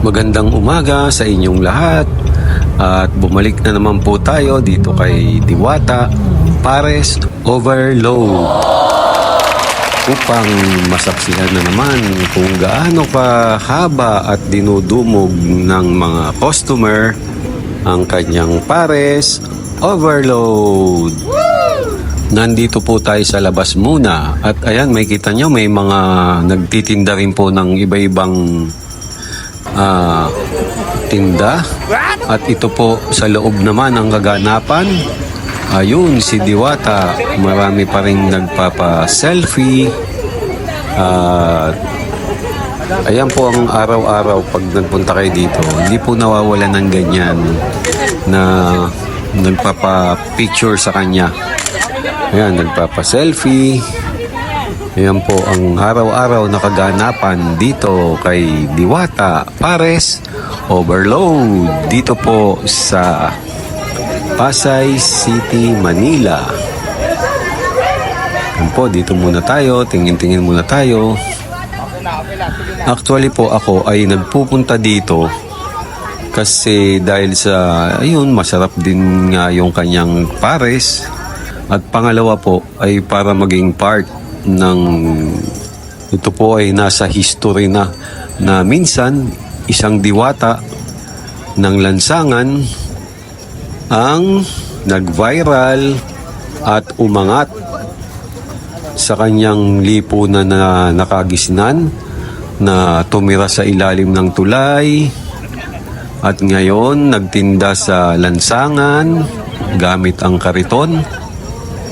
Magandang umaga sa inyong lahat. At bumalik na naman po tayo dito kay Diwata Pares Overload. Upang masaksihan na naman kung gaano kahaba at dinudumog ng mga customer ang kanyang Pares Overload. Nandito po tayo sa labas muna. At ayan may kita nyo may mga nagtitinda rin po ng iba-ibang ah, tinda. At ito po sa loob naman ang kaganapan. Ayun si Diwata marami pa rin nagpapa-selfie. At ayan po ang araw-araw pag nagpunta kayo dito. Hindi po nawawala ng ganyan na nagpapa-picture sa kanya. Ayan nagpapa-selfie Ayan po ang araw-araw na kaganapan dito kay Diwata Pares Overload dito po sa Pasay City, Manila. Ayan po, dito muna tayo, tingin-tingin muna tayo. Actually po ako ay nagpupunta dito kasi dahil sa ayun masarap din nga yung kanyang pares at pangalawa po ay para maging part ng ito po ay nasa history na na minsan isang diwata ng lansangan ang nag-viral at umangat sa kanyang lipunan na nakagisnan na tumira sa ilalim ng tulay at ngayon nagtinda sa lansangan gamit ang kariton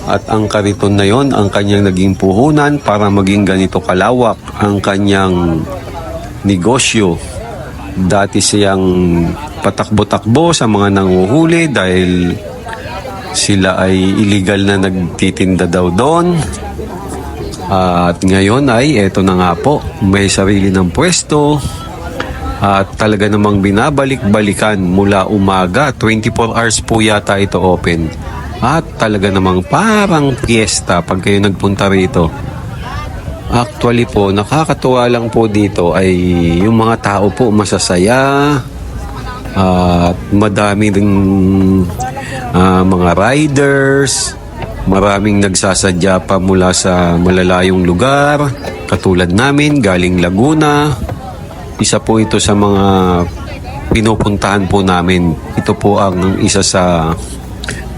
at ang kariton na yon ang kanyang naging puhunan para maging ganito kalawak ang kanyang negosyo. Dati siyang patakbo-takbo sa mga nanguhuli dahil sila ay illegal na nagtitinda daw doon. At ngayon ay eto na nga po, may sarili ng pwesto at talaga namang binabalik-balikan mula umaga, 24 hours po yata ito open. At talaga namang parang fiesta pag kayo nagpunta rito. Actually po, nakakatuwa lang po dito ay yung mga tao po masasaya at madami rin ah, mga riders, maraming nagsasadya pa mula sa malalayong lugar, katulad namin, galing Laguna. Isa po ito sa mga pinupuntahan po namin. Ito po ang isa sa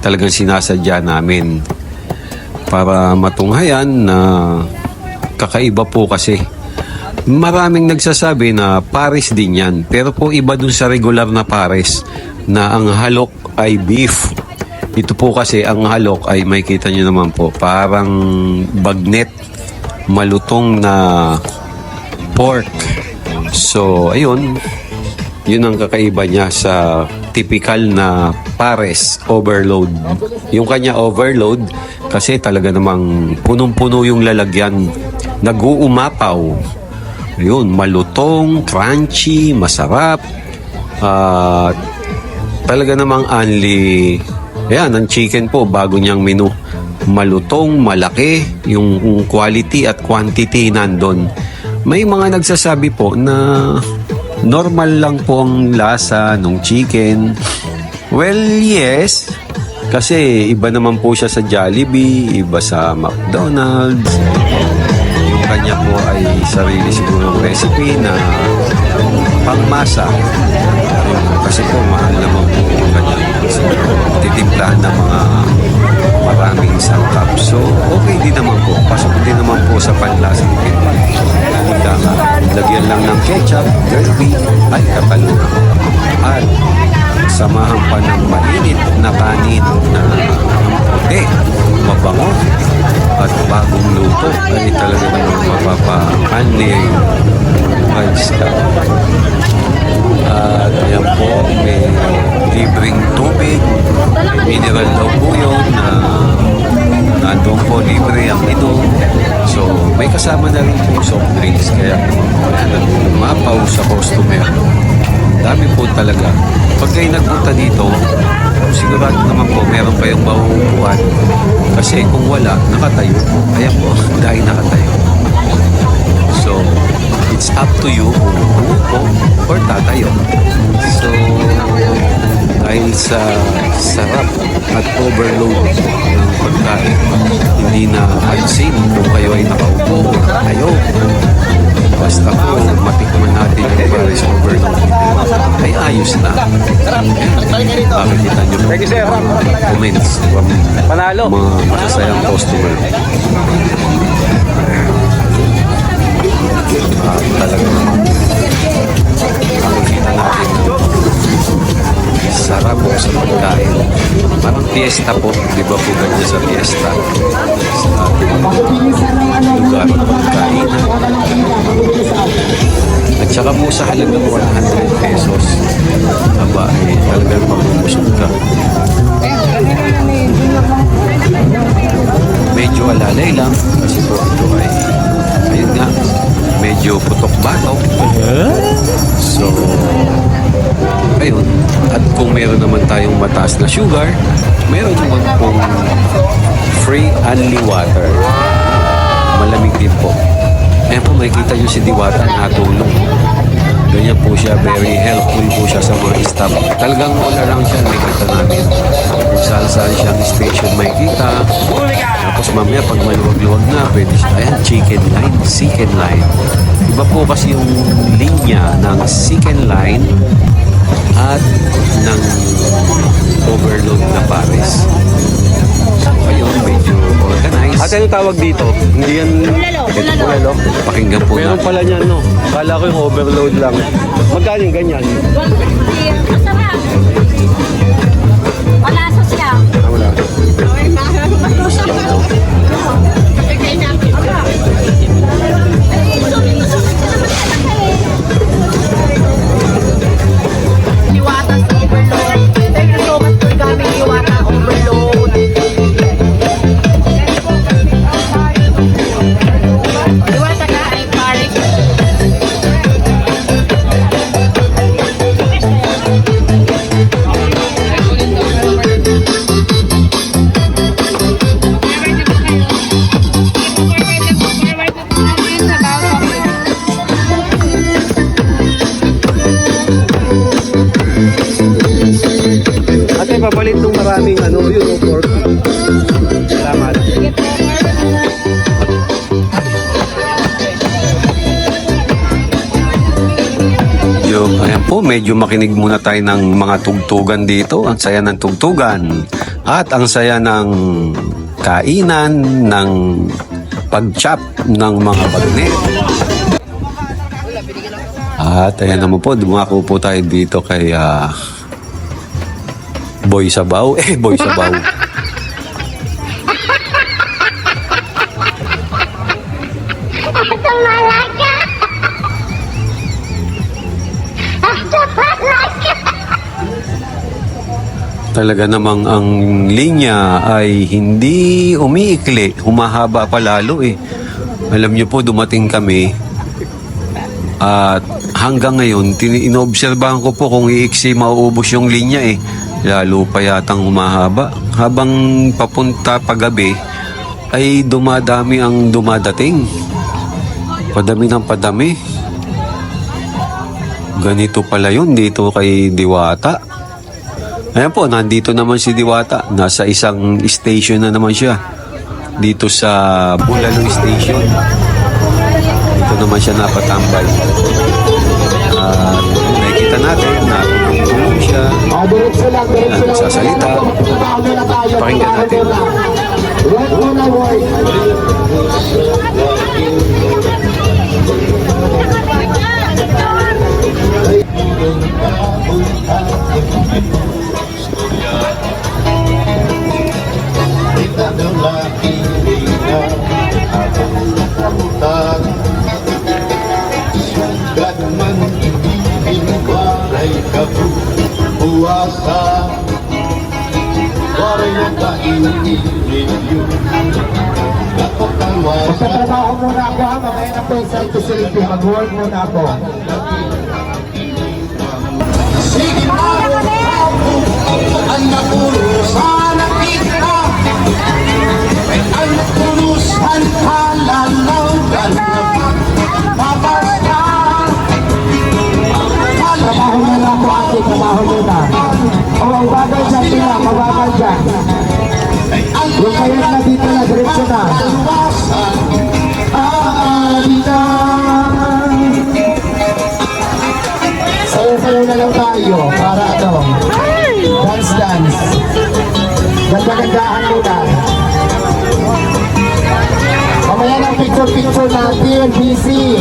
talagang sinasadya namin para matunghayan na kakaiba po kasi. Maraming nagsasabi na pares din yan. Pero po iba dun sa regular na pares na ang halok ay beef. Ito po kasi ang halok ay may kita nyo naman po parang bagnet malutong na pork. So ayun, yun ang kakaiba niya sa typical na pares overload. Yung kanya overload kasi talaga namang punong-puno yung lalagyan. Nag-uumapaw. Yun, malutong, crunchy, masarap. At talaga namang only Ayan, ang chicken po, bago niyang menu. Malutong, malaki, yung quality at quantity nandun. May mga nagsasabi po na normal lang po ang lasa ng chicken. Well, yes. Kasi iba naman po siya sa Jollibee, iba sa McDonald's. Yung kanya po ay sarili siguro recipe na pangmasa. Kasi po mahal naman po yung kanyang titimplahan ng mga maraming sangkap. So, okay din naman po. Pasok din naman po sa panlasang Pinoy. Nga, lagyan lang ng ketchup, derby, ay kataluna. At samahan pa ng mainit na kanin na puti, mabango, at bagong luto ay talaga namang mapapa-anli vibes ka. At ayan po, may libreng tubig, mineral daw po yun na nandun po libre ang ito. So, may kasama na rin po soft drinks kaya umapaw sa customer. Dami po talaga. Pag kayo nagpunta dito, sigurado naman po meron kayong mauupuan. Kasi kung wala, nakatayo. Ayan po, dahil nakatayo. So, it's up to you kung uupo or tatayo. So, dahil sa sarap at overload ng pagkain, hindi na pansin kung kayo ay nakaupo o tayo. Basta po matikman natin yung Paris overload ay ayos na. Makikita nyo comments from Panalo. mga masasayang customer. Ah, talaga. Makikita natin na sarap po sa pagkain. Parang fiesta po. Di ba po ganyan sa fiesta? Sa ating lugar ng pagkain. At saka po sa halagang 100 pesos, aba, eh, talagang mabumusog ka. Medyo alalay lang kasi po ito ay, ayun nga, medyo putok-batok. So, ayun. At kung meron naman tayong mataas na sugar, meron naman pong free only water. Malamig din po. Ayan po, makikita nyo si Diwata natulong. Ganyan po siya, very helpful po siya sa mga staff. Talagang all around siya, nakikita namin. Kung saan saan siyang station makikita. Tapos mamaya pag maluwag-luwag na, pwede siya, ayan, chicken line, chicken line. Iba po kasi yung linya ng chicken line at ng overload na pares. So, ayun, medyo organized. Ate, ano tawag dito? Hindi yan... Ito po, ano, pakinggan po Meron natin. pala niyan, no? Kala ko yung overload lang. Magkano yung ganyan? Masarap. Malasa siya. Ah, wala. Medyo makinig muna tayo ng mga tugtugan dito. Ang saya ng tugtugan. At ang saya ng kainan, ng pag-chop ng mga bagne. At ayan naman po, dumako po tayo dito kay ah, Boy Sabaw. Eh, Boy Sabaw. Talaga namang ang linya ay hindi umiikli, humahaba pa lalo eh. Alam niyo po, dumating kami at hanggang ngayon, inoobserbahan ko po kung iiksi mauubos yung linya eh. Lalo pa yatang humahaba. Habang papunta pagabi, ay dumadami ang dumadating. Padami ng padami. Ganito pala yun dito kay Diwata. Ayan po, nandito naman si Diwata. Nasa isang station na naman siya. Dito sa Bulalo Station. Dito naman siya napatambay. At nakikita natin na tulong siya. Na nagsasalita. Pakinggan natin. Sugat kabuhuasa Waray na kainilin Kapatawasan Trabaho muna ako ha, mamaya na po sa facility. Mag-work muna ako. Sige mo Ang napulusan na kita Ang pulusan halalaw Papasta trabaho nila. O, oh, ubagal dyan nila, mabagal dyan. Yung kaya na dito na, diretso na. Aalita. Sayo-sayo na lang tayo para ano, dance-dance. Ganda-gandaan muna. Mamaya ng picture-picture natin, busy.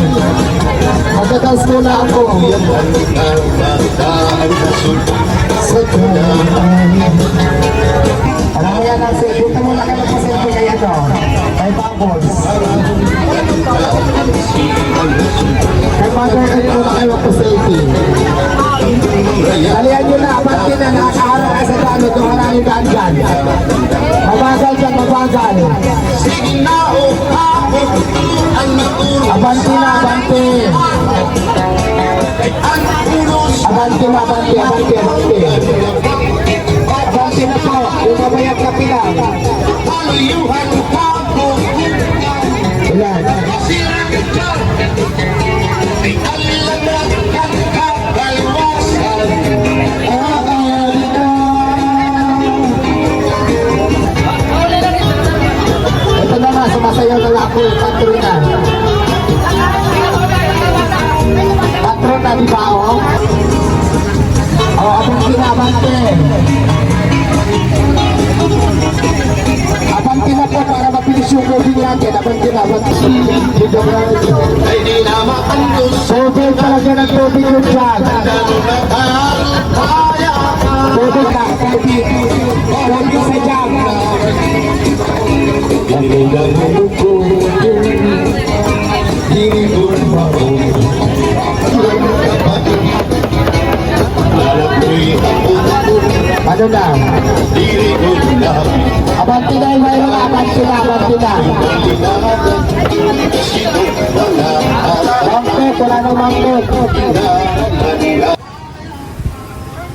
Magdadance muna ako. Sa Mamaya na, sir. Dito muna kayo sa selfie kaya to. Kay Bubbles. Kay Mother, kayo muna kayo sa selfie. Dalihan nyo na, abante na, nakakaharap ka sa daan, ito maraming daan dyan. Mabagal dyan, mabagal. Na Abante na, Ilan? sirang ka ay alamat at kakalwasan Ah, ah, dito. Ito na nga, sumasayaw na lang ako, Katrina. Katrina, di ba, oh? Oh, abante na, abante. Abante na po para mabilis yung movie natin. Abante na, abante. Dito na, ay di na makandos Tubig talaga ng tubig yung dyan. Lalo na kaya Tubig na, tubig. Tubig sa dyan. Ang ilang ko Diri ko Ano ko labi Abante na, mayroon abante na. Sino wala Mangkot, wala nang mangkot.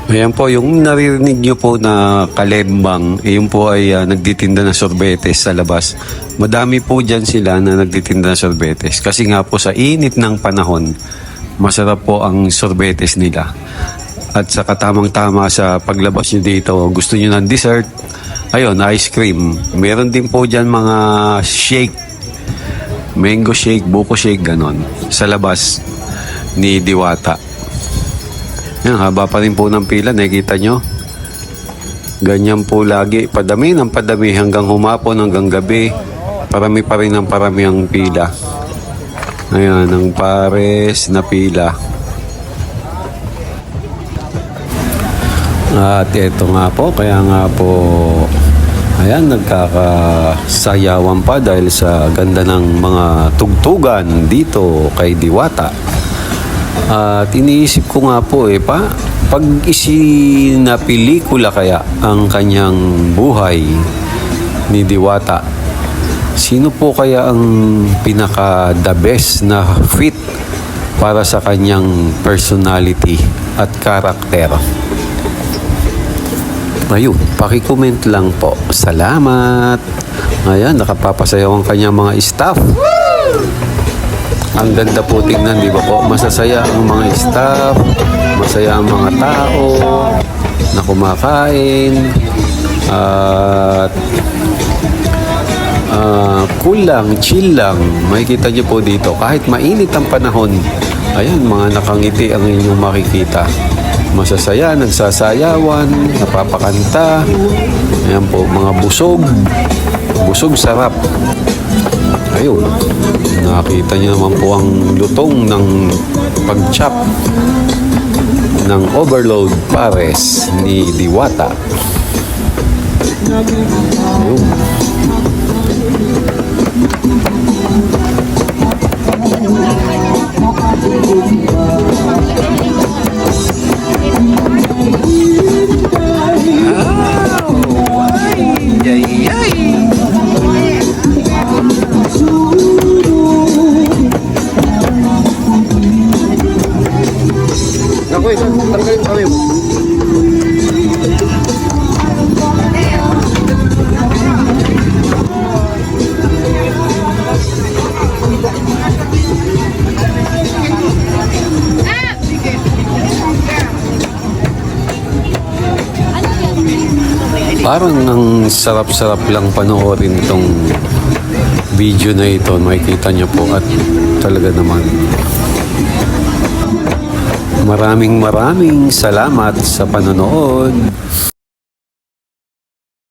Ayan po, yung naririnig nyo po na kalembang, eh, yun po ay ah, nagtitinda ng sorbetes sa labas. Madami po dyan sila na nagtitinda ng sorbetes. Kasi nga po sa init ng panahon, masarap po ang sorbetes nila. At sa katamang-tama sa paglabas nyo dito, gusto nyo ng dessert, ayun, ice cream. Meron din po dyan mga shake, mango shake, buko shake, ganon. Sa labas ni Diwata. Yan, haba pa rin po ng pila, nakikita nyo. Ganyan po lagi, padami ng padami hanggang humapon, hanggang gabi. Parami pa rin ang parami ang pila. Ayan, ang pares na pila. At ito nga po, kaya nga po, ayan, nagkakasayawan pa dahil sa ganda ng mga tugtugan dito kay Diwata. At iniisip ko nga po eh, pa, pag isinapelikula kaya ang kanyang buhay ni Diwata, sino po kaya ang pinaka the best na fit para sa kanyang personality at karakter? Ayun, pakicomment lang po. Salamat! Ayan, nakapapasayaw ang kanyang mga staff. Ang ganda po tingnan, di ba po? Masasaya ang mga staff, masaya ang mga tao na kumakain, at ah, cool lang, chill lang. Makikita niyo po dito, kahit mainit ang panahon, ayan, mga nakangiti ang inyong makikita. Masasaya, nagsasayawan, napapakanta, ayan po, mga busog, busog sarap. Ayun, nakita niyo naman po ang lutong ng pag-chop ng overload pares ni Diwata. Ayun. Parang ang sarap-sarap lang panoorin itong video na ito. Makikita niyo po at talaga naman maraming maraming salamat sa panonood.